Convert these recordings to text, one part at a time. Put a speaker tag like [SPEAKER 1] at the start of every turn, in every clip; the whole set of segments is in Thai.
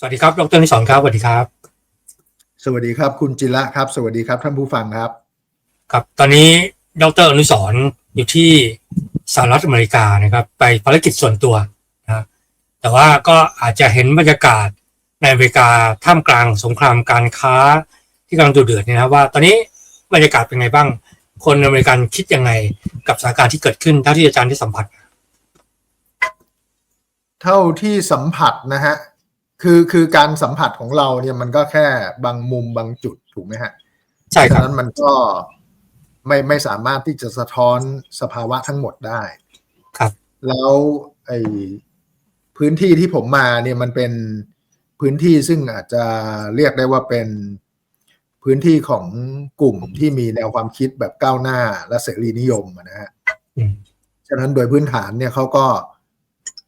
[SPEAKER 1] สวัสดีครับ ดรนิสอนครับ สวัสดีครับ
[SPEAKER 2] สวัสดีครับ คุณจิระครับ สวัสดีครับ ท่านผู้ฟังครับ
[SPEAKER 1] ครับ ตอนนี้ดรอนุสรณ์อยู่ที่สหรัฐอเมริกานะครับ ไปภารกิจส่วนตัวนะแต่ว่าก็อาจจะเห็นบรรยากาศในอเมริกาท่ามกลางสงครามการค้าที่กำลังดุเดือดเนี่ยนะครับว่า ตอนนี้บรรยากาศเป็นไงบ้าง คนอเมริกันคิดยังไงกับสถานการณ์ที่เกิดขึ้นเท่าที่อาจารย์ได้สัมผัส
[SPEAKER 2] เท่าที่สัมผัสนะฮะ คือคือการสัมผัสของเราเนี่ยมันก็แค่บางมุมบางจุดถูกไหมฮะ
[SPEAKER 1] ใช่ค
[SPEAKER 2] ฉะ
[SPEAKER 1] รับ
[SPEAKER 2] นั้นมันก็ไม่ไม่สามารถที่จะสะท้อนสภาวะทั้งหมดได้
[SPEAKER 1] ครับ
[SPEAKER 2] แล้วไอ้พื้นที่ที่ผมมาเนี่ยมันเป็นพื้นที่ซึ่งอาจจะเรียกได้ว่าเป็นพื้นที่ของกลุ่มที่มีแนวความคิดแบบก้าวหน้าและเสรีนิยมอะนะฮะ
[SPEAKER 1] อืม
[SPEAKER 2] ฉะนั้นโดยพื้นฐานเนี่ยเขาก็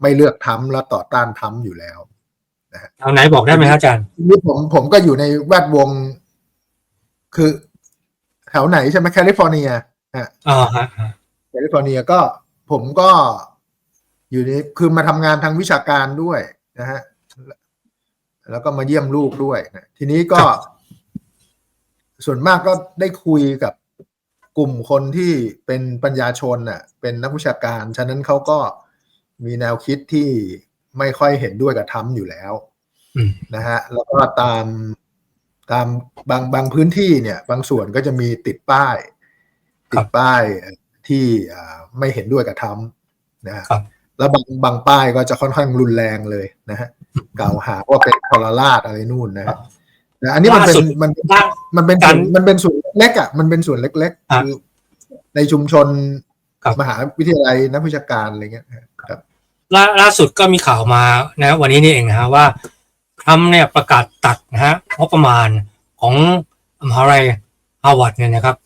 [SPEAKER 2] ไม่เลือกทำและต่อต้านทำอยู่แล้ว
[SPEAKER 1] เอาไหนบอกได้ไหมครับอาจารย์
[SPEAKER 2] ทีนี้ผมผมก็อยู่ในแวดวง คือแถวไหนใช่ไหมแคลิฟอร์เนียฮะ
[SPEAKER 1] อ๋อฮะฮะ
[SPEAKER 2] แคลิฟอร์เนียก็ผมก็อยู่ในคือมาทำงานทางวิชาการด้วยนะฮะแล้วก็มาเยี่ยมลูกด้วยนะทีนี้ก็ ส่วนมากก็ได้คุยกับกลุ่มคนที่เป็นปัญญาชนน่ะ เป็นนักวิชาการ ฉะนั้นเขาก็มีแนวคิดที่ ไม่ค่อยเห็นด้วยกับทำอยู่แล้ว
[SPEAKER 1] อืม
[SPEAKER 2] นะฮะแล้วก็ตามตามบางบางพื้นที่เนี่ย บางส่วนก็จะมีติดป้าย
[SPEAKER 1] ครั
[SPEAKER 2] ติ
[SPEAKER 1] บ
[SPEAKER 2] ดป้ายที่อ่าไม่เห็นด้วยกับทำนะฮะ
[SPEAKER 1] ครับ
[SPEAKER 2] แล้วบางบางป้ายก็จะค่อนข้างรุนแรงเลยนะฮะกล่าวหาว่าเป็นทรราชอะไรนู่นนะฮะแต่อันนี้มันเป็น
[SPEAKER 1] ล่าสุด
[SPEAKER 2] มัน
[SPEAKER 1] ล่า
[SPEAKER 2] มันเป็น
[SPEAKER 1] กา
[SPEAKER 2] ส่
[SPEAKER 1] ร
[SPEAKER 2] วนมันเป็นส่วนเล็กๆอะมันเป็นส่วนเล็ก
[SPEAKER 1] อะ
[SPEAKER 2] ๆคือในชุมชน
[SPEAKER 1] ครับ
[SPEAKER 2] มหาวิทยาลัยนักวิชาการอะไรเงี้ยครับ
[SPEAKER 1] ล่าล่าสุดก็มีข่าวมานะวันนี้นี่เองนะฮะว่าทรัมป์เนี่ยประกาศตัดนะฮะงบประมาณของมหาวิทยาลัยฮาร์วาร์ดเนี่ยนะครับ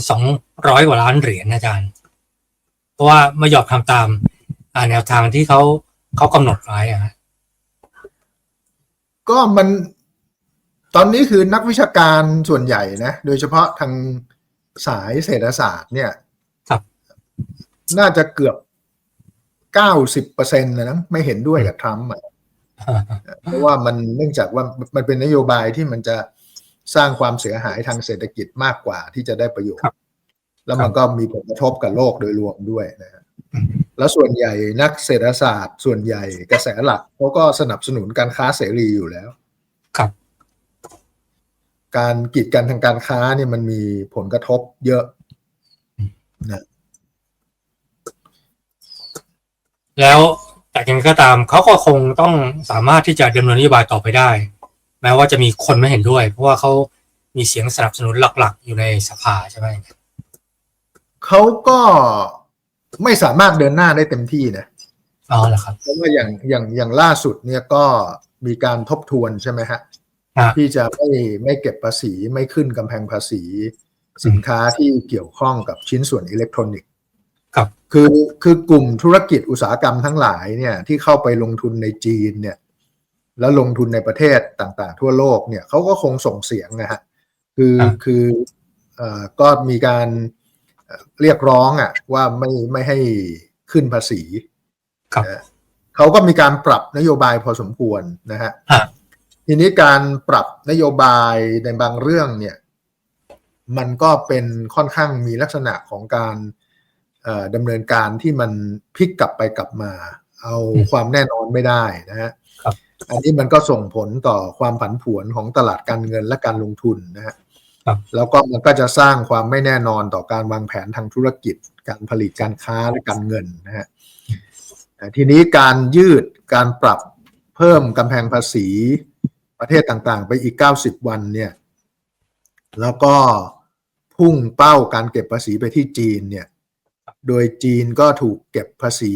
[SPEAKER 1] 2,200 กว่าล้านเหรียญนะอาจารย์ เพราะว่าไม่ยอมทำตามอ่าแนวทางที่เขาเขากำหนดไว้อะฮะ
[SPEAKER 2] ก็มันตอนนี้คือนักวิชาการส่วนใหญ่นะ โดยเฉพาะทางสายเศรษฐศาสตร์เนี่ย
[SPEAKER 1] ครับ
[SPEAKER 2] น่าจะเกือบ เก้าสิบเปอร์เซ็นต์นะไม่เห็นด้วยกับทรัมป์อะเพราะว่ามันเนื่องจากว่ามันเป็นนโยบายที่มันจะสร้างความเสียหายทางเศรษฐกิจมากกว่าที่จะได้ประโยช
[SPEAKER 1] ครั
[SPEAKER 2] น์
[SPEAKER 1] บ
[SPEAKER 2] แล้วมันก็มีผลกระทบกับโลกโดยรวมด้วยนะฮะ
[SPEAKER 1] อืม
[SPEAKER 2] แล้วส่วนใหญ่นักเศรษฐศาสตร์ ส่วนใหญ่กระแสหลักเขาก็สนับสนุนการค้าเสรีอยู่แล้ว
[SPEAKER 1] ครับ
[SPEAKER 2] การกีดกันทางการค้าเนี่ยมันมีผลกระทบเยอะนะ
[SPEAKER 1] แล้วแต่ยังไงก็ตามเขาก็คงต้องสามารถที่จะดำเนินนโยบายต่อไปได้ แม้ว่าจะมีคนไม่เห็นด้วย เพราะว่าเขามีเสียงสนับสนุนหลัก ๆ อยู่ในสภาใช่ไหม
[SPEAKER 2] เขาก็ไม่สามารถเดินหน้าได้เต็มที่นะ
[SPEAKER 1] อ๋อเหรอครับ
[SPEAKER 2] เพราะว่าอย่างอย่างอย่างล่าสุดเนี่ยก็มีการทบทวนใช่ไหมฮะ
[SPEAKER 1] อ่า
[SPEAKER 2] ที่จะไม่ไม่เก็บภาษีไม่ขึ้นกำแพงภาษี สินค้าที่เกี่ยวข้องกับชิ้นส่วนอิเล็กทรอนิกส์
[SPEAKER 1] ครับ
[SPEAKER 2] คือคือกลุ่มธุรกิจอุตสาหกรรมทั้งหลายเนี่ยที่เข้าไปลงทุนในจีนเนี่ยแล้วลงทุนในประเทศต่างๆ ทั่วโลกเนี่ยเขาก็คงส่งเสียงนะฮะคือ
[SPEAKER 1] อ่า
[SPEAKER 2] คือเอ่อก็มีการเอ่อเรียกร้องอะว่าไม่ไม่ให้ขึ้นภาษี
[SPEAKER 1] ครับ
[SPEAKER 2] นะเขาก็มีการปรับนโยบายพอสมควรนะฮะ
[SPEAKER 1] อ่า
[SPEAKER 2] ทีนี้การปรับนโยบายในบางเรื่องเนี่ย มันก็เป็นค่อนข้างมีลักษณะของการเอ่อ ดำเนินการที่มันพลิกกลับไปกลับมา เอา
[SPEAKER 1] อืม
[SPEAKER 2] ความแน่นอนไม่ได้นะฮะ
[SPEAKER 1] ครับ
[SPEAKER 2] อันนี้มันก็ส่งผลต่อความผันผวนของตลาดการเงินและการลงทุนนะฮะ
[SPEAKER 1] ครับ
[SPEAKER 2] แล้วก็มันก็จะสร้างความไม่แน่นอนต่อการวางแผนทางธุรกิจ การผลิตการค้าและการเงินนะฮะแต่ทีนี้การยืดการปรับเพิ่มกำแพงภาษีประเทศต่างๆ ไปอีก 90 วันเนี่ย แล้วก็พุ่งเป้าการเก็บภาษีไปที่จีนเนี่ย โดยจีนก็ถูกเก็บภาษี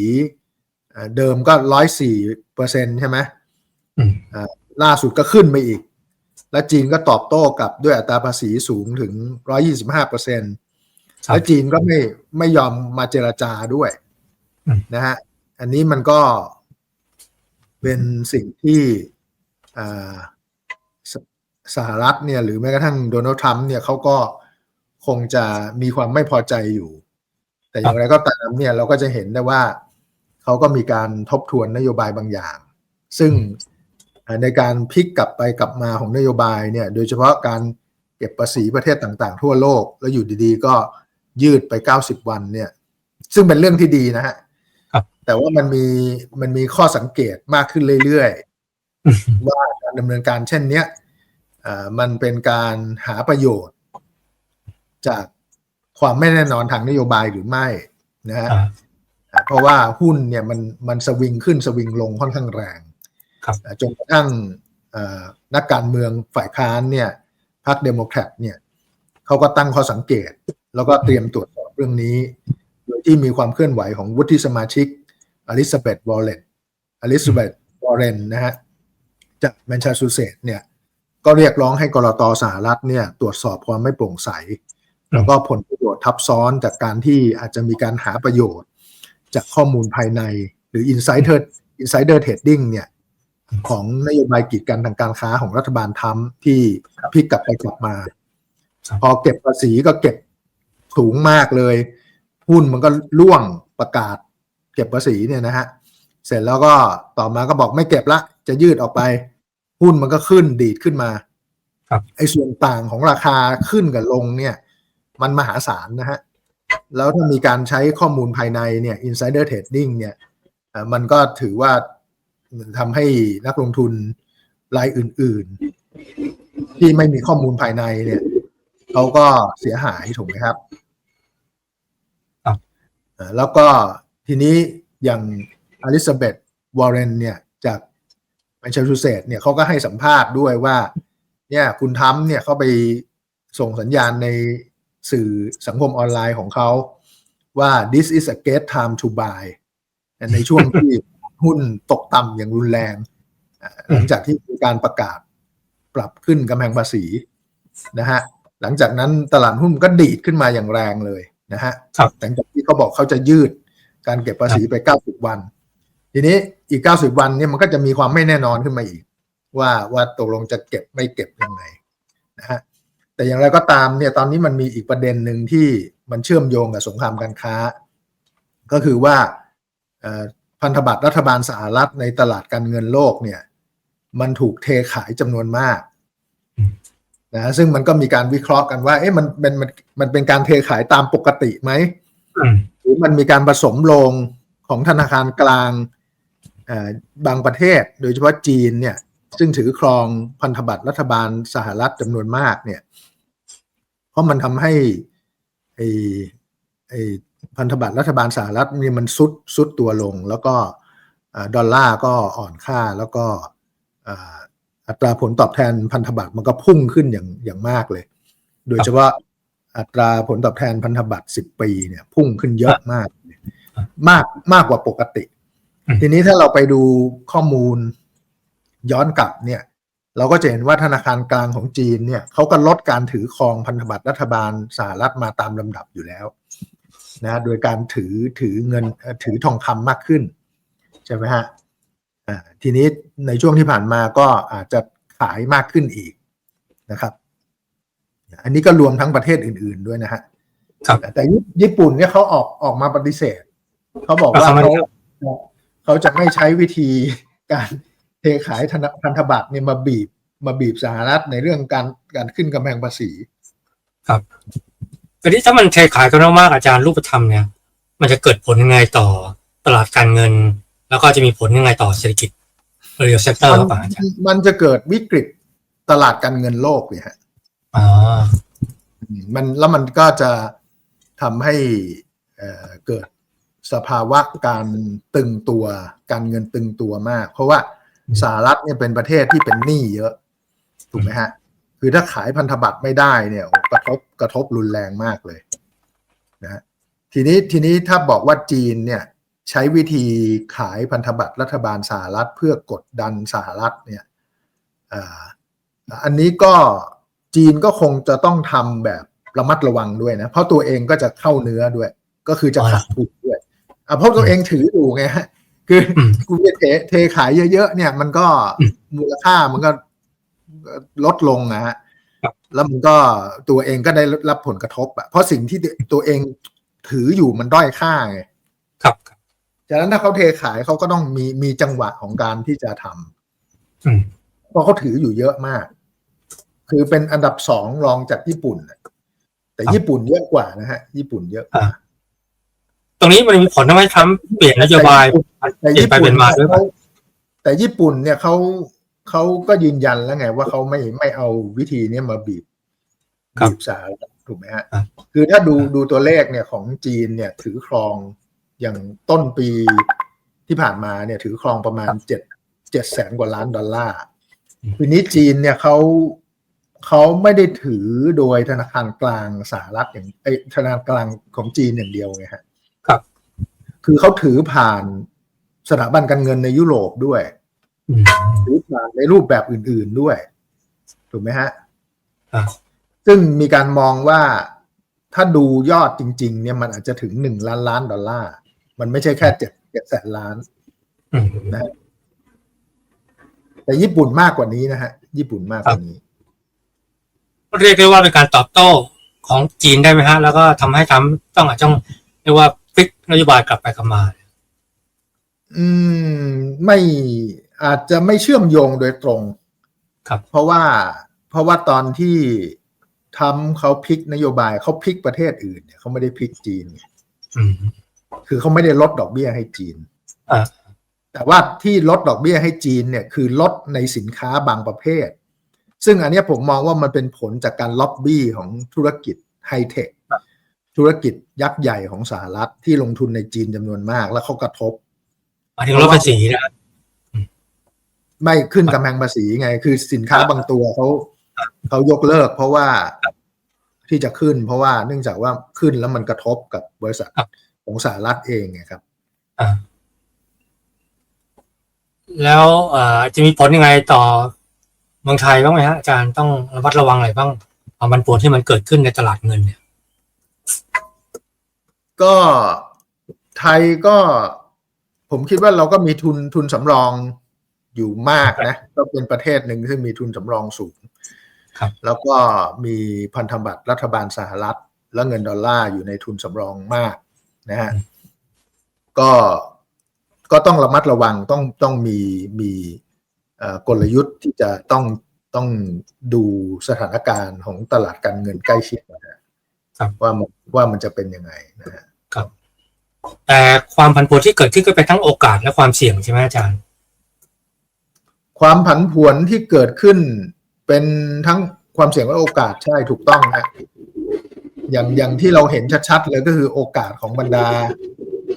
[SPEAKER 2] เอ่อเดิมก็ร้อยสี่เปอร์เซ็นใช่ไหม
[SPEAKER 1] อืม
[SPEAKER 2] ล่าสุดก็ขึ้นไปอีก และจีนก็ตอบโต้กลับด้วยอัตราภาษีสูงถึง125เปอร์เซ็นต์
[SPEAKER 1] ครับ
[SPEAKER 2] และจีนก็ไม่ไม่ยอมมาเจราจาด้วย
[SPEAKER 1] อืม
[SPEAKER 2] นะฮะ อันนี้มันก็เป็นสิ่งที่อ่าสสหรัฐเนี่ยหรือแม้กระทั่งโดนัลด์ทรัมป์เนี่ยเขาก็คงจะมีความไม่พอใจอยู่ แต่อย่างไรก็ตามเนี่ยเราก็จะเห็นได้ว่าเขาก็มีการทบทวนนโยบายบางอย่าง ซึ่งอ่าในการพลิกกลับไปกลับมาของนโยบายเนี่ย โดยเฉพาะการเก็บภาษีประเทศต่างๆ ทั่วโลก แล้วอยู่ดีๆ ก็ยืดไป 90 วันเนี่ย ซึ่งเป็นเรื่องที่ดีนะฮะ
[SPEAKER 1] ครับ
[SPEAKER 2] แต่ว่ามันมีมันมีข้อสังเกตมากขึ้นเรื่อยๆ ว่าการดำเนินการเช่นเนี้ยอ่ามันเป็นการหาประโยชน์จาก ความไม่แน่นอนทางนโยบายหรือไม่นะฮะ
[SPEAKER 1] อ่า
[SPEAKER 2] อ่าเพราะว่าหุ้นเนี่ยมันมันสวิงขึ้นสวิงลงค่อนข้างแรง
[SPEAKER 1] ครับ
[SPEAKER 2] อ่าจนกระทั่งอ่านักการเมืองฝ่ายค้านเนี่ยพรรคเดโมแครตเนี่ยเขาก็ตั้งข้อสังเกต แล้วก็เตรียมตรวจสอบเรื่องนี้ โดยที่มีความเคลื่อนไหวของวุฒิสมาชิกอลิซาเบธวอลเลนอลิซาเบธวอร์เรนนะฮะจากแมนเชสเตอร์เซตเนี่ยก็เรียกร้องให้กรตสหรัฐเนี่ยตรวจสอบความไม่โปร่งใส แล้วก็ผลประโยชน์ทับซ้อนจากการที่อาจจะมีการหาประโยชน์ จากข้อมูลภายในหรือ insider insider trading เนี่ยของนโยบายกีดกันทางการค้าของรัฐบาลทำที่พลิกกลับไปกลับมา
[SPEAKER 1] ครับ
[SPEAKER 2] พอเก็บภาษีก็เก็บสูงมากเลยหุ้นมันก็ล่วงประกาศ เก็บภาษีเนี่ยนะฮะเสร็จแล้วก็ต่อมาก็บอกไม่เก็บละ จะยืดออกไปหุ้นมันก็ขึ้นดีดขึ้นมา
[SPEAKER 1] ครับ
[SPEAKER 2] ไอ้ส่วนต่างของราคาขึ้นกับลงเนี่ย มันมหาศาลนะฮะ แล้วถ้ามีการใช้ข้อมูลภายในเนี่ย insider trading เนี่ยอ่ามันก็ถือว่าทำให้นักลงทุนรายอื่น ๆ ที่ไม่มีข้อมูลภายในเนี่ยเขาก็เสียหายถูกไหมครับ
[SPEAKER 1] ครับ
[SPEAKER 2] อ่าแล้วก็ทีนี้อย่างอลิซาเบธวอร์เรนเนี่ยจากแมนเชสเตอร์เซตเนี่ยเขาก็ให้สัมภาษณ์ด้วยว่า เนี่ยคุณทำเนี่ยเขาไปส่งสัญญาณใน สื่อสังคมออนไลน์ของเขาว่า this is a great time to buy ในช่วงที่หุ้นตกต่ำอย่างรุนแรงอ่าหลังจากที่มีการประกาศปรับขึ้นกำแพงภาษีนะฮะหลังจากนั้นตลาดหุ้นก็ดีดขึ้นมาอย่างแรงเลยนะฮะ
[SPEAKER 1] ครับ
[SPEAKER 2] หลังจากที่เขาบอกเขาจะยืดการเก็บภาษีไป 90 วัน ทีนี้อีก 90 วันเนี่ยมันก็จะมีความไม่แน่นอนขึ้นมาอีก ว่าว่าตกลงจะเก็บไม่เก็บยังไงนะฮะ แต่อย่างไรก็ตามเนี่ยตอนนี้มันมีอีกประเด็นหนึ่งที่มันเชื่อมโยงกับสงครามการค้า ก็คือว่าเอ่อพันธบัตรรัฐบาลสหรัฐในตลาดการเงินโลกเนี่ย มันถูกเทขายจำนวนมาก
[SPEAKER 1] อืม
[SPEAKER 2] นะซึ่งมันก็มีการวิเคราะห์กันว่า เอ๊ะมันเป็นมันมันเป็นการเทขายตามปกติไหม
[SPEAKER 1] อืม
[SPEAKER 2] หรือมันมีการผสมลงของธนาคารกลางเอ่อบางประเทศ โดยเฉพาะจีนเนี่ย ซึ่งถือครองพันธบัตรรัฐบาลสหรัฐจำนวนมากเนี่ย เพราะมันทำให้ไอ้ไอ้พันธบัตรรัฐบาลสหรัฐนี่มันซุดซุดตัวลง แล้วก็อ่าดอลลาร์ก็อ่อนค่าแล้วก็อ่าอัตราผลตอบแทนพันธบัตรมันก็พุ่งขึ้นอย่างอย่างมากเลย โดยเฉพาะอัตราผลตอบแทนพันธบัตร10ปีเนี่ยพุ่งขึ้นเยอะมาก มากมากกว่าปกติ
[SPEAKER 1] อืม
[SPEAKER 2] ทีนี้ถ้าเราไปดูข้อมูลย้อนกลับเนี่ย เราก็จะเห็นว่าธนาคารกลางของจีนเนี่ยเขาก็ลดการถือครองพันธบัตรรัฐบาลสหรัฐมาตามลำดับอยู่แล้วนะโดยการถือถือเงินเอ่อถือทองคำมากขึ้น ใช่ไหมฮะอ่าทีนี้ในช่วงที่ผ่านมาก็อาจจะขายมากขึ้นอีกนะครับ อันนี้ก็รวมทั้งประเทศอื่น ๆด้วยนะฮะ
[SPEAKER 1] ครับ
[SPEAKER 2] แต่ญี่ญี่ปุ่นเนี่ยเขาออกออกมาปฏิเสธเขาบอกว่า
[SPEAKER 1] อะทำไม
[SPEAKER 2] เขา
[SPEAKER 1] ครับ
[SPEAKER 2] เขาจะไม่ใช้วิธีการ เทขายธนพันธบัตรเนี่ยมาบีบมาบีบสหรัฐในเรื่องการการขึ้นกำแพงภาษี
[SPEAKER 1] ครับทีนี้ถ้ามันเทขายกันมากๆอาจารย์รูปธรรมเนี่ย มันจะเกิดผลยังไงต่อตลาดการเงิน แล้วก็จะมีผลยังไงต่อเศรษฐกิจเรียลเซกเตอร์
[SPEAKER 2] มั
[SPEAKER 1] หรือเปล่าอาจารย์
[SPEAKER 2] มันจะเกิดวิกฤตตลาดการเงินโลกเนี่ยฮะ
[SPEAKER 1] อ๋อ
[SPEAKER 2] อืมมันแล้วมันก็จะทำให้เอ่อเกิดสภาวะการตึงตัว การเงินตึงตัวมาก เพราะว่า สหรัฐเนี่ยเป็นประเทศที่เป็นหนี้เยอะถูกไหมฮะ คือถ้าขายพันธบัตรไม่ได้เนี่ยโอ้กระทบกระทบรุนแรงมากเลยนะฮะทีนี้ทีนี้ถ้าบอกว่าจีนเนี่ยใช้วิธีขายพันธบัตรรัฐบาลสหรัฐเพื่อกดดันสหรัฐเนี่ยอ่าอันนี้ก็จีนก็คงจะต้องทำแบบระมัดระวังด้วยนะ เพราะตัวเองก็จะเข้าเนื้อด้วย ก็คือจะขาดทุนด้วยอะเพราะตัวเองถืออยู่ไงฮะ คือ
[SPEAKER 1] อืม
[SPEAKER 2] กูจะเทเทขายเยอะๆเนี่ย มันก็
[SPEAKER 1] อืม
[SPEAKER 2] มูลค่ามันก็ลดลงนะฮะ
[SPEAKER 1] ครับ
[SPEAKER 2] แล้วมันก็ตัวเองก็ได้รับผลกระทบอะเพราะสิ่งที่ตัวเองถืออยู่มันด้อยค่าไง
[SPEAKER 1] ครับครับ
[SPEAKER 2] ฉะนั้นถ้าเขาเทขายเขาก็ต้องมีมีจังหวะของการที่จะทำ
[SPEAKER 1] อืม
[SPEAKER 2] เพราะเขาถืออยู่เยอะมาก คือเป็นอันดับสองรองจากญี่ปุ่นน่ะแต่ญี่ปุ่นเยอะกว่านะฮะ ญี่ปุ่นเยอะกว่า
[SPEAKER 1] ตรงนี้มันมีผลทำให้ทรัมป์เปลี่ยนนโยบาย
[SPEAKER 2] แต่
[SPEAKER 1] เปลี่ย
[SPEAKER 2] ญี่
[SPEAKER 1] นไป
[SPEAKER 2] ปุ่
[SPEAKER 1] เปลี่
[SPEAKER 2] น
[SPEAKER 1] ยนมาด้วยป่ะ
[SPEAKER 2] เขาแต่ญี่ปุ่นเนี่ยเขาเขาก็ยืนยันแล้วไงว่าเขาไม่ไม่เอาวิธีเนี้ยมาบีบ
[SPEAKER 1] ครับ
[SPEAKER 2] บีบสหรัฐถูกไหมฮะ
[SPEAKER 1] ครับ
[SPEAKER 2] คือถ้าดูดูตัวเลขเนี่ยของจีนเนี่ยถือครองอย่างต้นปีที่ผ่านมาเนี่ยถือครองประมาณเจ็ดเจ็ดแสนกว่าล้านดอลลาร์ทีนี้จีนเนี่ยเขาเขาไม่ได้ถือโดยธนาคารกลางสหรัฐอย่างไอยธนาคารกลางของจีนอย่างเดียวไงฮะ
[SPEAKER 1] ครับ
[SPEAKER 2] คือเขาถือผ่านสถาบันการเงินในยุโรปด้วย
[SPEAKER 1] อืม
[SPEAKER 2] ถือผ่านในรูปแบบอื่น ๆด้วย ถูกไหมฮะ
[SPEAKER 1] อ่า
[SPEAKER 2] ซึ่งมีการมองว่าถ้าดูยอดจริง ๆ เนี่ยมันอาจจะถึงหนึ่งล้านล้านดอลลาร์ มันไม่ใช่แค่เจ็ดเจ็ดแสนล้าน
[SPEAKER 1] อืม
[SPEAKER 2] แต่ญี่ปุ่นมากกว่านี้นะฮะ ญี่ปุ่นมากกว่านี้
[SPEAKER 1] เรียกได้ว่าเป็นการตอบโต้ของจีนได้ไหมฮะ แล้วก็ทำให้ทรัมป์ต้องอาจจะต้องเรียกว่า พลิกนโยบายกลับไปกลับมา
[SPEAKER 2] อืม ไม่อาจจะไม่เชื่อมโยงโดยตรง
[SPEAKER 1] ครับ
[SPEAKER 2] เพราะว่าเพราะว่าตอนที่ทำเขาพลิกนโยบายเขาพลิกประเทศอื่นเนี่ยเขาไม่ได้พลิกจีน
[SPEAKER 1] อืม
[SPEAKER 2] คือเขาไม่ได้ลดดอกเบี้ยให้จีน
[SPEAKER 1] อ่า
[SPEAKER 2] แต่ว่าที่ลดดอกเบี้ยให้จีนเนี่ยคือลดในสินค้าบางประเภท ซึ่งอันเนี้ยผมมองว่ามันเป็นผลจากการล็อบบี้ของธุรกิจไฮเทค ธุรกิจยักษ์ใหญ่ของสหรัฐที่ลงทุนในจีนจำนวนมาก แล้วเขากระทบ
[SPEAKER 1] หมายถึงลดภาษีนะครับ
[SPEAKER 2] ไม่ขึ้นกำแพงภาษีไง คือสินค้าบางตัวเขาเขายกเลิก เพราะว่าที่จะขึ้น เพราะว่าเนื่องจากว่าขึ้นแล้วมันกระทบกับบริษัทของสหรัฐเองไงครับ
[SPEAKER 1] อ่าแล้วเอ่อจะมีผลยังไงต่อเมืองไทยบ้างไหมฮะอาจารย์ต้องระมัดระวังอะไรบ้างความมันปวนที่มันเกิดขึ้นในตลาดเงินเนี่ย
[SPEAKER 2] ก็ไทยก็ผมคิดว่าเราก็มีทุนทุนสำรองอยู่มากนะ ก็เป็นประเทศหนึ่งที่มีทุนสำรองสูง
[SPEAKER 1] ครับ
[SPEAKER 2] แล้วก็มีพันธบัตรรัฐบาลสหรัฐ และเงินดอลลาร์อยู่ในทุนสำรองมากนะฮะก็ก็ต้องระมัดระวังต้องต้องมีมีเอ่อกลยุทธ์ที่จะต้องต้องดูสถานการณ์ของตลาดการเงินใกล้ชิดนะฮะ
[SPEAKER 1] ครับ
[SPEAKER 2] ว่ามันว่ามันจะเป็นยังไงนะฮะ
[SPEAKER 1] แต่ความผันผวนที่เกิดขึ้นก็เป็นทั้งโอกาสและความเสี่ยงใช่ไหมอาจารย์
[SPEAKER 2] ความผันผวนที่เกิดขึ้นเป็นทั้งความเสี่ยงและโอกาสใช่ถูกต้องฮะอย่างอย่างที่เราเห็นชัดๆเลยก็คือโอกาสของบรรดา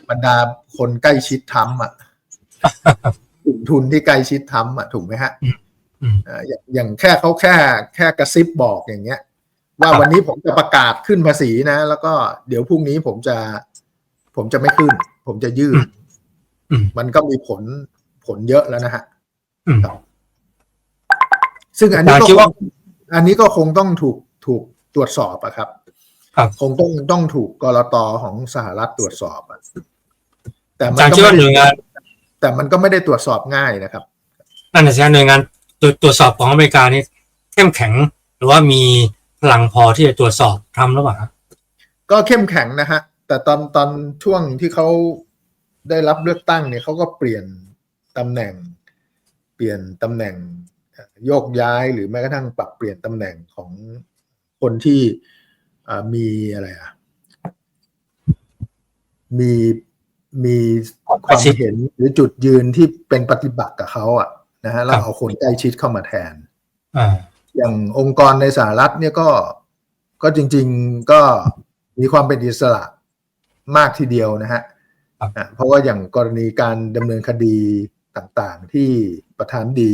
[SPEAKER 2] บรรดาคนใกล้ชิดทำอะกลุ่มทุนที่ใกล้ชิดทำอะถูกไหมฮะ
[SPEAKER 1] อืม
[SPEAKER 2] อ่าอย่างอย่างแค่เขาแค่แค่กระซิบบอกอย่างเงี้ย ว่า
[SPEAKER 1] ครับ
[SPEAKER 2] วันนี้ผมจะประกาศขึ้นภาษีนะ แล้วก็เดี๋ยวพรุ่งนี้ผมจะ ผมจะไม่ขึ้น ผมจะยืด
[SPEAKER 1] อืม
[SPEAKER 2] มันก็มีผลผลเยอะแล้วนะฮะ
[SPEAKER 1] อืม
[SPEAKER 2] ซึ่งอันนี้
[SPEAKER 1] อา
[SPEAKER 2] ก็
[SPEAKER 1] จารย์คิดว่า
[SPEAKER 2] คงอันนี้ก็คงต้องถูกถูกตรวจสอบอะครับ
[SPEAKER 1] ครับ
[SPEAKER 2] คงต้องต้องถูกกรตของสหรัฐตรวจสอบอะแต่
[SPEAKER 1] อา
[SPEAKER 2] มั
[SPEAKER 1] จารย์
[SPEAKER 2] ก็
[SPEAKER 1] คิดว่าห
[SPEAKER 2] ไม่
[SPEAKER 1] น่วยงาน
[SPEAKER 2] แต่มันก็ไม่ได้ตรวจสอบง่ายนะครับ
[SPEAKER 1] นั่นนะสิฮะหน่วยงานตรวจตรวจสอบของอเมริกานี่เข้มแข็งหรือว่ามี พลังพอที่จะตรวจสอบทำหรือเปล่าฮะ
[SPEAKER 2] ก็เข้มแข็งนะฮะ แต่ตอนตอนช่วงที่เขาได้รับเลือกตั้งเนี่ยเขาก็เปลี่ยนตำแหน่ง เปลี่ยนตำแหน่งเอ่อโยกย้ายหรือแม้กระทั่งปรับเปลี่ยนตำแหน่งของคนที่อ่ามีอะไรอะมีมีความเห็นหรือจุดยืนที่เป็นปฏิบัติกับเขาอะนะฮะแล้วเอาคนใกล้ชิดเข้ามาแทน
[SPEAKER 1] อ่า
[SPEAKER 2] อย่างองค์กรในสหรัฐเนี่ยก็ก็จริง ๆก็มีความเป็นอิสระมากทีเดียวนะฮะ
[SPEAKER 1] ครับ
[SPEAKER 2] อะเพราะว่าอย่างกรณีการดำเนินคดีต่างๆ ที่ประธานดี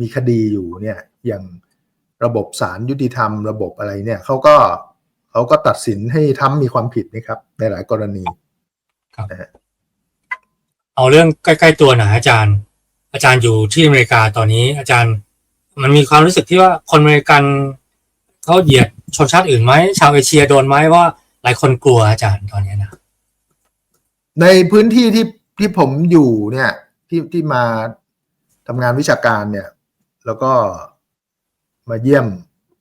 [SPEAKER 2] มีคดีอยู่เนี่ยอย่างระบบศาลยุติธรรมระบบอะไรเนี่ยเขาก็เขาก็ตัดสินให้ทำมีความผิดนะครับ ในหลายกรณี
[SPEAKER 1] เอาเรื่องใกล้ ๆ ตัวหน่อยอาจารย์ อาจารย์อยู่ที่อเมริกาตอนนี้อาจารย์ มันมีความรู้สึกที่ว่าคนอเมริกันเขาเหยียดชนชาติอื่นไหมชาวเอเชียโดนไหมว่าหลายคนกลัวอาจารย์ตอนนี้นะ
[SPEAKER 2] ในพื้นที่ที่ที่ผมอยู่เนี่ย ที่ที่มาทำงานวิชาการเนี่ย แล้วก็มาเยี่ยม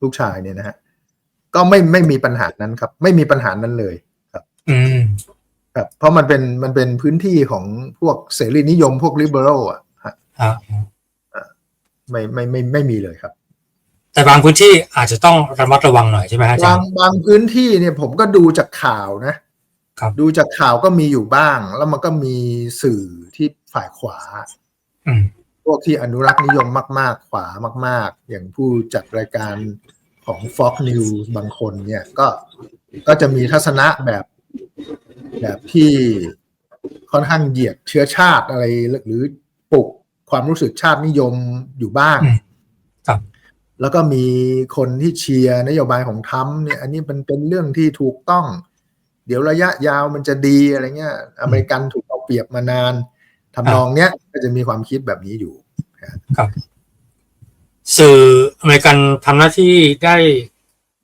[SPEAKER 2] ลูกชายเนี่ยนะฮะก็ไม่ไม่มีปัญหานั้นครับ ไม่มีปัญหานั้นเลยครับ
[SPEAKER 1] อืม
[SPEAKER 2] ครับ เพราะมันเป็นมันเป็นพื้นที่ของพวกเสรีนิยมพวกลิเบอรัลอะฮะ
[SPEAKER 1] อ่า
[SPEAKER 2] ไม่ไม่ไม่ไม่มีเลยครับ
[SPEAKER 1] แต่บางพื้นที่อาจจะต้องระมัดระวังหน่อยใช่ไหมฮะอาจา
[SPEAKER 2] บารง
[SPEAKER 1] ย์
[SPEAKER 2] บางพื้นที่เนี่ยผมก็ดูจากข่าวนะครับดูจากข่าวก็มีอยู่บ้าง แล้วมันก็มีสื่อที่ฝ่ายขวา
[SPEAKER 1] อืม
[SPEAKER 2] พวกที่อนุรักษ์นิยมมาก ๆ ขวามาก ๆ อย่างผู้จัดรายการของ Fox News บางคนเนี่ยก็ก็จะมีทัศนะแบบแบบที่ค่อนข้างเหยียดเชื้อชาติอะไรหรือปลุก ความรู้สึกชาตินิยมอยู่บ้าง
[SPEAKER 1] อืมครับ
[SPEAKER 2] แล้วก็มีคนที่เชียร์นโยบายของทรัมป์เนี่ย อันนี้มันเป็นเรื่องที่ถูกต้อง เดี๋ยวระยะยาวมันจะดีอะไรเงี้ย อเมริกันถูกเอาเปรียบมานานทำนองเนี้ยก็จะมีความคิดแบบนี้อยู่
[SPEAKER 1] ครับ สื่ออเมริกันทำหน้าที่ได้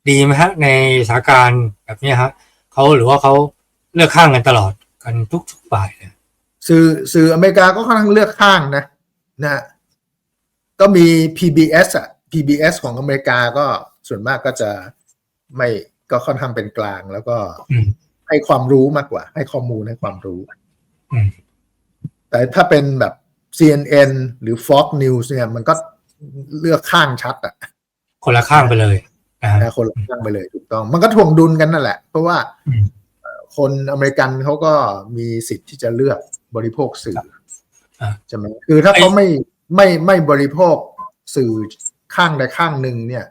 [SPEAKER 1] ดีไหมฮะ ในสถานการณ์แบบนี้ฮะเขาหรือว่าเขาเลือกข้างกันตลอดกันทุกทุกฝ่ายเลย
[SPEAKER 2] สื่อสื่ออเมริกาก็ค่อนข้างเลือกข้างนะ นะฮะก็มี PBS อะ PBS ของอเมริกาก็ส่วนมากก็จะไม่ก็ค่อนข้างเป็นกลาง แล้วก็
[SPEAKER 1] อืม
[SPEAKER 2] ให้ความรู้มากกว่า ให้ข้อมูลให้ความรู้
[SPEAKER 1] อืม
[SPEAKER 2] แต่ถ้าเป็นแบบ CNN หรือ Fox News เนี่ย มันก็เลือกข้างชัดอะ
[SPEAKER 1] คนละข้างไปเลยนะฮะ
[SPEAKER 2] นะคนละข้างไปเลยถูกต้อง มันก็ถ่วงดุลกันนั่นแหละ เพราะว่า
[SPEAKER 1] อืม
[SPEAKER 2] คนอเมริกันเขาก็มีสิทธิ์ที่จะเลือกบริโภคสื่อ
[SPEAKER 1] อ่า
[SPEAKER 2] ใช่ไหมคือถ้าเขาไม่ไม่ไม่บริโภคสื่อข้างใดข้างหนึ่งเนี่ย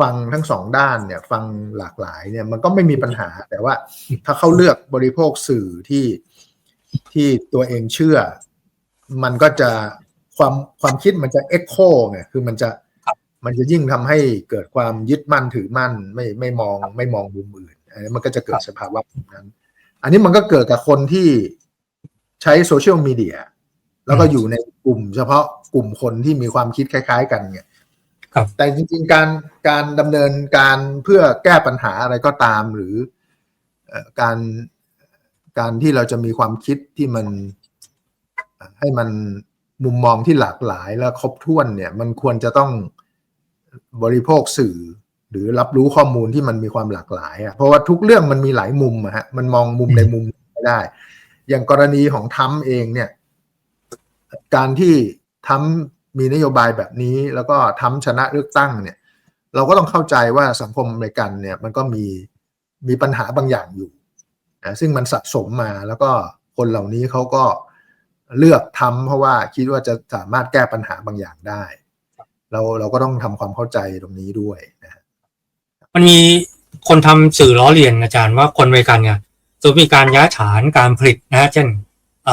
[SPEAKER 2] ฟังทั้งสองด้านเนี่ย ฟังหลากหลายเนี่ย มันก็ไม่มีปัญหาแต่ว่า ถ้าเขาเลือกบริโภคสื่อที่ที่ตัวเองเชื่อ มันก็จะความความคิดมันจะเอ็กโคไงคือมันจะมันจะยิ่งทำให้เกิดความยึดมั่นถือมั่น ไม่ไม่มองไม่มองมุมอื่นอันนี้มันก็จะเกิดสภาวะแบบนั้น อันนี้มันก็เกิดกับคนที่ใช้โซเชียลมีเดีย แล้วก็อยู่ในกลุ่มเฉพาะกลุ่มคนที่มีความคิดคล้าย ๆ กันเนี่ย
[SPEAKER 1] ครับ
[SPEAKER 2] แต่จริงๆการการดำเนินการเพื่อแก้ปัญหาอะไรก็ตาม หรือเอ่อการการที่เราจะมีความคิดที่มันเอ่อให้มันมุมมองที่หลากหลายและครบถ้วนเนี่ย มันควรจะต้องบริโภคสื่อ หรือรับรู้ข้อมูลที่มันมีความหลากหลายอะเพราะว่าทุกเรื่องมันมีหลายมุมอะฮะมันมองมุมในมุมไม่ได้ อย่างกรณีของทรัมป์เองเนี่ย การที่ทรัมป์มีนโยบายแบบนี้ แล้วก็ทรัมชนะเลือกตั้งเนี่ย เราก็ต้องเข้าใจว่าสังคมอเมริกันเนี่ยมันก็มีมีปัญหาบางอย่างอยู่นะซึ่งมันสะสมมาแล้วก็คนเหล่านี้เขาก็เลือกทำเพราะว่าคิดว่าจะสามารถแก้ปัญหาบางอย่างได้ เราเราก็ต้องทำความเข้าใจตรงนี้ด้วยนะ
[SPEAKER 1] มันมีคนทำสื่อล้อเลียนอาจารย์ว่าคนอเมริกันเนี่ยจะมีการย้ายฐานการผลิตนะฮะเช่น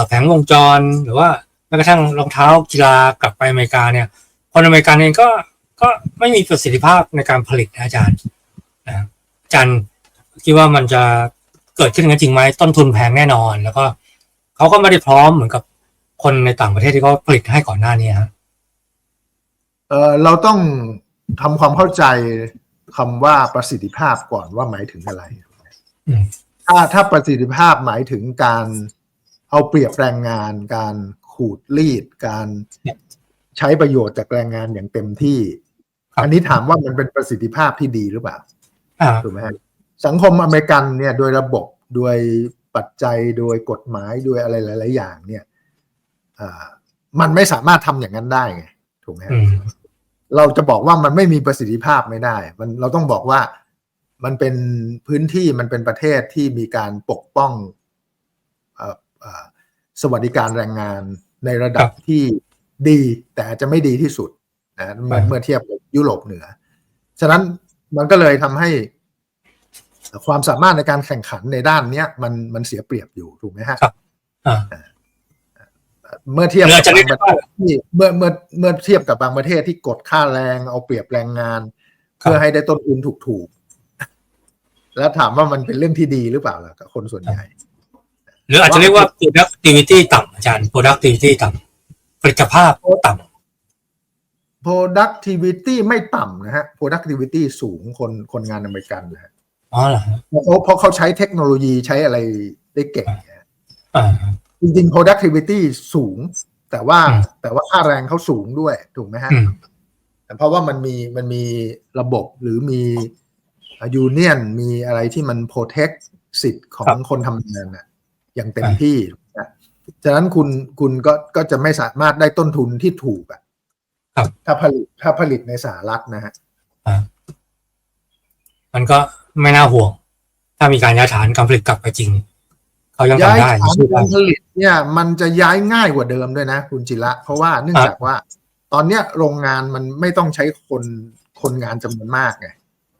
[SPEAKER 1] แผงวงจรหรือว่า แม้กระทั่งรองเท้ากีฬากลับไปอเมริกาเนี่ยคนอเมริกันเองก็ก็ไม่มีประสิทธิภาพในการผลิตนะอาจารย์นะอาจารย์คิดว่ามันจะเกิดขึ้นกันจริงไหมต้นทุนแพงแน่นอน แล้วก็เขาก็ไม่ได้พร้อมเหมือนกับคนในต่างประเทศที่เขาผลิตให้ก่อนหน้านี้ฮะ
[SPEAKER 2] เออเราต้องทำความเข้าใจคำว่าประสิทธิภาพก่อนว่าหมายถึงอะไร
[SPEAKER 1] อืม
[SPEAKER 2] ถ้าถ้าประสิทธิภาพหมายถึงการเอาเปรียบแรงงานการ ขูดรีดการใช้ประโยชน์จากแรงงานอย่างเต็มที่
[SPEAKER 1] ครับ
[SPEAKER 2] อันนี้ถามว่ามันเป็นประสิทธิภาพที่ดีหรือเปล่า
[SPEAKER 1] อ่า
[SPEAKER 2] ถูกไหมฮะสังคมอเมริกันเนี่ยโดยระบบโดยปัจจัยโดยกฎหมายโดยอะไรหลาย ๆ อย่าง เนี่ยอ่ามันไม่สามารถทำอย่างนั้นได้ไงถูกไหมฮะ
[SPEAKER 1] อืม
[SPEAKER 2] เราจะบอกว่ามันไม่มีประสิทธิภาพไม่ได้ มันเราต้องบอกว่ามันเป็นพื้นที่มันเป็นประเทศที่มีการปกป้องเอ่อเอ่อ สวัสดิการแรงงานในระดับ
[SPEAKER 1] ครับ
[SPEAKER 2] ที่ดีแต่อาจจะไม่ดีที่สุดนะเมื่อ
[SPEAKER 1] ครับ
[SPEAKER 2] เมื่อเทียบกับยุโรปเหนือ ฉะนั้นมันก็เลยทำให้ ความสามารถในการแข่งขันในด้านเนี้ย มันมันเสียเปรียบอยู่ถูกไหมฮะ
[SPEAKER 1] ครับอ่า
[SPEAKER 2] เมื่อเทียบ
[SPEAKER 1] หรือ
[SPEAKER 2] กั
[SPEAKER 1] อาจจะ
[SPEAKER 2] บ
[SPEAKER 1] เรี
[SPEAKER 2] บายง
[SPEAKER 1] ก
[SPEAKER 2] ประ
[SPEAKER 1] ได้
[SPEAKER 2] เท
[SPEAKER 1] ว่า
[SPEAKER 2] ศที่เมื่อเมื่อเมื่อเทียบกับบางประเทศที่กดค่าแรงเอาเปรียบแรงงาน เพื่อให้ได้ต้นทุนถูกๆแล้วถามว่ามันเป็นเรื่องที่ดีหรือเปล่าล่ะกับคนส่วนใหญ่
[SPEAKER 1] หรืออาจจะเรียกว่า productivity ต่ำอาจารย์ productivity ต่ำผลิตภาพต่
[SPEAKER 2] productivity ไม่ต่ำนะฮะ productivity สูงคนคนงานอเมริกันนะฮะำ
[SPEAKER 1] อ๋อเหรอฮะ
[SPEAKER 2] เพราะเพราะเขาใช้เทคโนโลยีใช้อะไรได้เก่งนะฮะ
[SPEAKER 1] อ่า
[SPEAKER 2] จริงๆ productivity สูง แต่ว่า
[SPEAKER 1] อืม
[SPEAKER 2] แต่ว่าค่าแรงเขาสูงด้วยถูกไหมฮะ
[SPEAKER 1] อืม
[SPEAKER 2] แต่เพราะว่ามันมีมันมีระบบหรือมียูเนียนมีอะไรที่มันโปรเทคสิทธิ์ของ
[SPEAKER 1] ครับ
[SPEAKER 2] คนทำงานน่ะ อย่างเต็ม
[SPEAKER 1] อ่า
[SPEAKER 2] ที่นะฉะนั้นคุณคุณก็ก็จะไม่สามารถได้ต้นทุนที่ถูกอะ
[SPEAKER 1] ครับ
[SPEAKER 2] ถ้าผลิตถ้าผลิตในสหรัฐนะฮะ
[SPEAKER 1] มันก็ไม่น่าห่วง ถ้ามีการย้ายฐานการผลิตกลับไปจริง เขายัง
[SPEAKER 2] ย้าย
[SPEAKER 1] ทำได้
[SPEAKER 2] ฐาน
[SPEAKER 1] สู้ได้
[SPEAKER 2] การผลิตเนี่ย มันจะย้ายง่ายกว่าเดิมด้วยนะ คุณจิระ เพราะว่าเนื่องจากว่า ตอนเนี้ยโรงงานมันไม่ต้องใช้คนคนงานจำนวนมากไง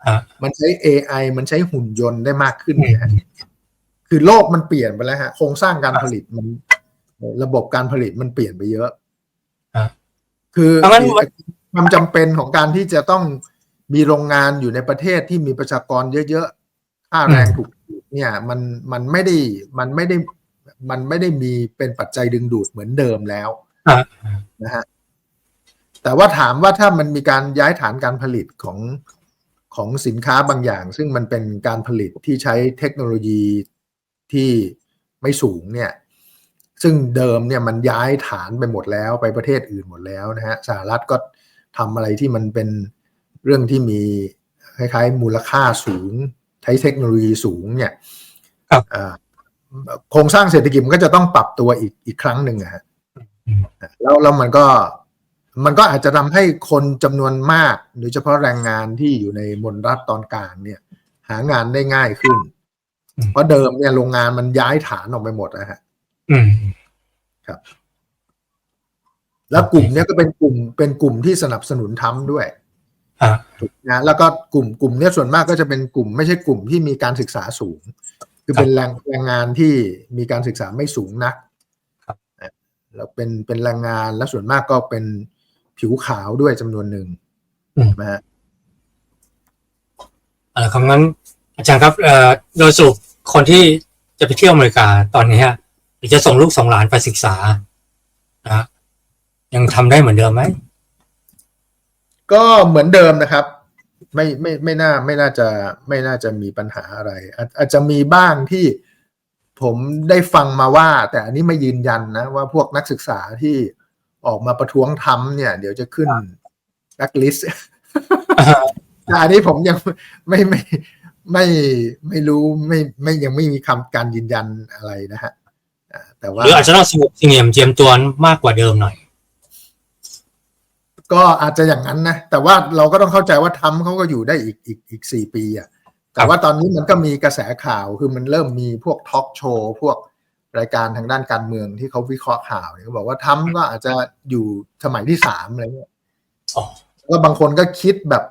[SPEAKER 1] ฮะ
[SPEAKER 2] มันใช้ AI มันใช้หุ่นยนต์ได้มากขึ้น
[SPEAKER 1] อืม
[SPEAKER 2] นะฮะ คือโลกมันเปลี่ยนไปแล้วฮะโครงสร้างการผลิตมันระบบการผลิตมันเปลี่ยนไปเยอะ
[SPEAKER 1] ฮะ
[SPEAKER 2] คือ
[SPEAKER 1] เพราะงั้น
[SPEAKER 2] ความจำเป็นของการที่จะต้องมีโรงงานอยู่ในประเทศที่มีประชากรเยอะๆค่าแรงถูกๆเนี่ย มันมันไม่ได้มันไม่ได้มันไม่ได้มีเป็นปัจจัยดึงดูดเหมือนเดิมแล้ว
[SPEAKER 1] อ่า
[SPEAKER 2] นะฮะแต่ว่าถามว่าถ้ามันมีการย้ายฐานการผลิตของของสินค้าบางอย่าง ซึ่งมันเป็นการผลิตที่ใช้เทคโนโลยี ที่ไม่สูงเนี่ยซึ่งเดิมเนี่ยมันย้ายฐานไปหมดแล้วไปประเทศอื่นหมดแล้วนะฮะสหรัฐก็ทำอะไรที่มันเป็นเรื่องที่มีคล้ายๆ มูลค่าสูง ใช้เทคโนโลยีสูงเนี่ย
[SPEAKER 1] ครับ
[SPEAKER 2] อ่าโครงสร้างเศรษฐกิจมันก็จะต้องปรับตัวอีกอีกครั้งหนึ่งอะฮะ
[SPEAKER 1] อืม
[SPEAKER 2] แล้วแล้วมันก็มันก็อาจจะทำให้คนจำนวนมาก โดยเฉพาะแรงงานที่อยู่ในมณฑรัฐตอนกลางเนี่ย หางานได้ง่ายขึ้น
[SPEAKER 1] อืม
[SPEAKER 2] เพราะเดิมเนี่ยโรงงานมันย้ายฐานออกไปหมดนะฮะ
[SPEAKER 1] อืม
[SPEAKER 2] แล้วกลุ่มเนี้ยก็เป็นกลุ่มเป็นกลุ่มที่สนับสนุนทำด้วย
[SPEAKER 1] อ่า
[SPEAKER 2] ถูกนะแล้วก็กลุ่มกลุ่มเนี้ยส่วนมากก็จะเป็นกลุ่ม ไม่ใช่กลุ่มที่มีการศึกษาสูง คือเป็นแรงแรงงานที่มีการศึกษาไม่สูงนัก
[SPEAKER 1] ครับ
[SPEAKER 2] นะแล้วเป็นเป็นแรงงานและส่วนมากก็เป็นผิวขาวด้วยจำนวนหนึ่ง
[SPEAKER 1] อืม
[SPEAKER 2] นะฮะ
[SPEAKER 1] เอ่อคำนั้น อาจารย์ครับเอ่อโดยสรุปคนที่จะไปเที่ยวอเมริกาตอนนี้ฮะหรือจะส่งลูกส่งหลานไปศึกษานะฮะยังทำได้เหมือนเดิมไหม
[SPEAKER 2] ก็เหมือนเดิมนะครับ ไม่ไม่ไม่น่าไม่น่าจะไม่น่าจะมีปัญหาอะไรอาจอาจจะมีบ้างที่ผมได้ฟังมาว่า แต่อันนี้ไม่ยืนยันนะว่าพวกนักศึกษาที่ออกมาประท้วงทำเนี่ย เดี๋ยวจะขึ้นแบ็กลิสแต่อันนี้ผมยังไม่ไม่ ไม่ไม่รู้ไม่ไม่ยังไม่มีคำการยืนยันอะไรนะฮะอ่าแต่
[SPEAKER 1] ห
[SPEAKER 2] ว่า
[SPEAKER 1] รืออาจจะต้องสงบเสงี่ยมเจียมตัวมากกว่าเดิมหน่อย
[SPEAKER 2] ก็อาจจะอย่างนั้นนะ แต่ว่าเราก็ต้องเข้าใจว่าทำเขาก็อยู่ได้อีกอีกอีกสี่ปีอะแต่ว่าตอนนี้มันก็มีกระแสข่าวคือมันเริ่มมีพวกทอล์กโชว์พวกรายการทางด้านการเมืองที่เขาวิเคราะห์ข่าวเนี่ยเขาบอกว่าทำก็อาจจะอยู่สมัยที่สามอะไรเงี้ย
[SPEAKER 1] อ๋อ
[SPEAKER 2] แล้วบางคนก็คิดแบบ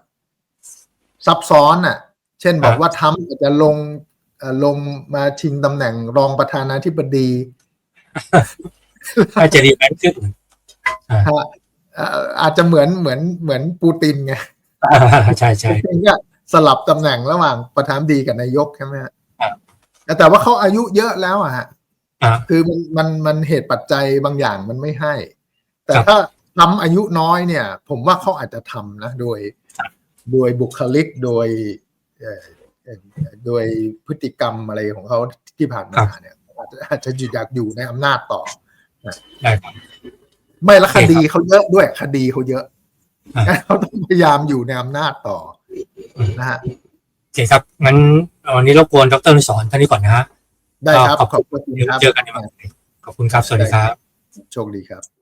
[SPEAKER 2] ซับซ้อนอะเช่นบอกว่าทำอาจจะลงเอ่อลงมาชิงตำแหน่งรองประธานาธิบดี
[SPEAKER 1] ถ้าจะดีแบนขึ้น
[SPEAKER 2] ฮะเอ่ออาจจะเหมือนเหมือนเหมือนปูตินไง
[SPEAKER 1] อ่าใช่ใช่
[SPEAKER 2] เนี่ยสลับตำแหน่งระหว่างประธานาธิบดีกับนายกใช่ไหมฮะ
[SPEAKER 1] ครับ
[SPEAKER 2] แต่แต่ว่าเขาอายุเยอะแล้วอะฮะ
[SPEAKER 1] อ่า
[SPEAKER 2] คือมันมันมันเหตุปัจจัยบางอย่างมันไม่ให้ แต่
[SPEAKER 1] ครับ
[SPEAKER 2] ถ้าทำอายุน้อยเนี่ย ผมว่าเขาอาจจะทำนะ โดย โดยบุคลิกโดยเอ่อเอ่อ โดยพฤติกรรมอะไรของเขาที่ผ่านมาเนี่ยอาจจะอาจจะอยากอยู่ในอำนาจต่อ
[SPEAKER 1] ได้ครับ
[SPEAKER 2] ไม่และคดีเขาเยอะด้วยคดีเขาเยอะ
[SPEAKER 1] อ่า
[SPEAKER 2] เขาต้องพยายามอยู่ในอำนาจต่อนะฮะ
[SPEAKER 1] โอเคครับงั้นวันนี้รบกวนดรอนุสรณ์ท่านนี้ก่อนนะฮะ
[SPEAKER 2] ได้ครับ
[SPEAKER 1] ขอบคุณ
[SPEAKER 2] ขอบคุณ
[SPEAKER 1] เดี๋ยว
[SPEAKER 2] ครับ
[SPEAKER 1] เจอกันในวันไหนขอบคุณครับ สวัสดีครับ
[SPEAKER 2] โชคดีครับ